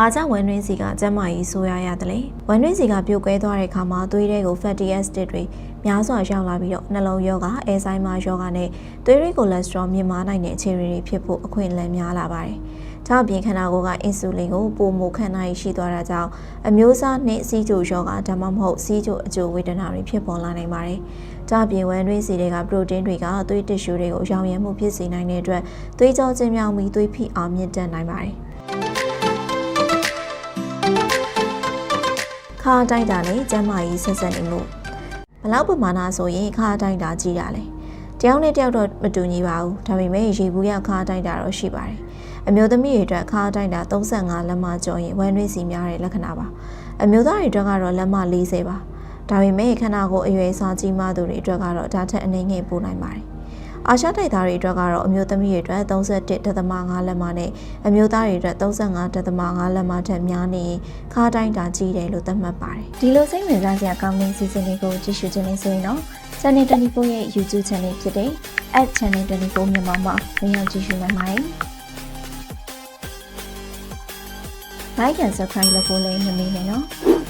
ဘာကြောင့်ဝမ်းတွင်းစီကကျန်းမာရေးဆိုးရရတယ်လဲ။ဝမ်းတွင်းစီကပြုတ်ကွဲသွားတဲ့အခါမှာသွေးထဲကို fatty acid တွေများစွာရောက်လာပြီးတော့နှလုံးရောဂါ၊အဲဆိုင်မာရောဂါနဲ့သွေးရိကိုလက်စထရောမြင့်မားနိုင်တဲ့အခြေအနေတွေဖြစ်ဖို့အခွင့်အလမ်းများလာပါတယ်။ဒါ့အပြင်ခန္ဓာကိုယ်ကအင်ဆူလင်ကိုပုံမခံနိုင်ရှိသွားတာကြောင့်အမျိုးအစားနှင့်စီးကျိုရောဂါဒါမှမဟုတ်စီးကျိုအကျိုးဝေဒနာတွေဖြစ်ပေါ်လာနိုင်ပါတယ်။ဒါ့အပြင်ဝမ်းတွင်းစီတွေကပရိုတင်းတွေကသွေးတစ်ရှူတွေကိုရောင်ရမ်းမှုဖြစ်စေနိုင်တဲ့အတွက်သွေးကြောချင်းမြောင်ပြီးသွေးဖိအားမြင့်တက်နိုင်ပါတယ်။ ခါတိုက်တာနဲ့ကျန်းမာရေးဆက်ဆက်နေမှုဘလောက်ပမာဏဆိုရင်ခါတိုက်တာကြီးတာလဲတယောက်နဲ့တယောက်တော့မတူညီပါဘူးဒါပေမဲ့ရေဘူးရခါတိုက်တာတော့ရှိပါတယ်အမျိုးသမီးတွေအတွက်ခါတိုက်တာ35လက်မကျော်ရင်ဝမ်းတွင်းစီများတဲ့လက္ခဏာပါအမျိုးသားတွေအတွက်ကတော့လက်မ40ပါဒါပေမဲ့ခန္ဓာကိုယ်အရွယ်အစားကြီးမားသူတွေအတွက်ကတော့ဒါထက်အနည်းငယ်ပိုနိုင်ပါတယ် အာရှတိုက်သားတွေအတွက်ကတော့အမျိုးသမီးတွေအတွက်31.5လက်မနဲ့အမျိုးသားတွေအတွက်35.5လက်မထက်များနေရင်ခါတိုင်းတာကြီးတယ်လို့သတ်မှတ်ပါတယ်။ဒီလိုစိတ်ဝင်စားစရာကောင်းတဲ့စီစဉ်လေးကိုကြည့်ရှုခြင်းနဲ့ဆိုရင်တော့ Channel 24ရဲ့ YouTube Channel ဖြစ်တဲ့ @channel 24မြန်မာမှာဝင်ရောက်ကြည့်ရှုနိုင်ပါတယ်။ Like and Subscribe လုပ်ဖို့လည်းမမေ့နဲ့နော်။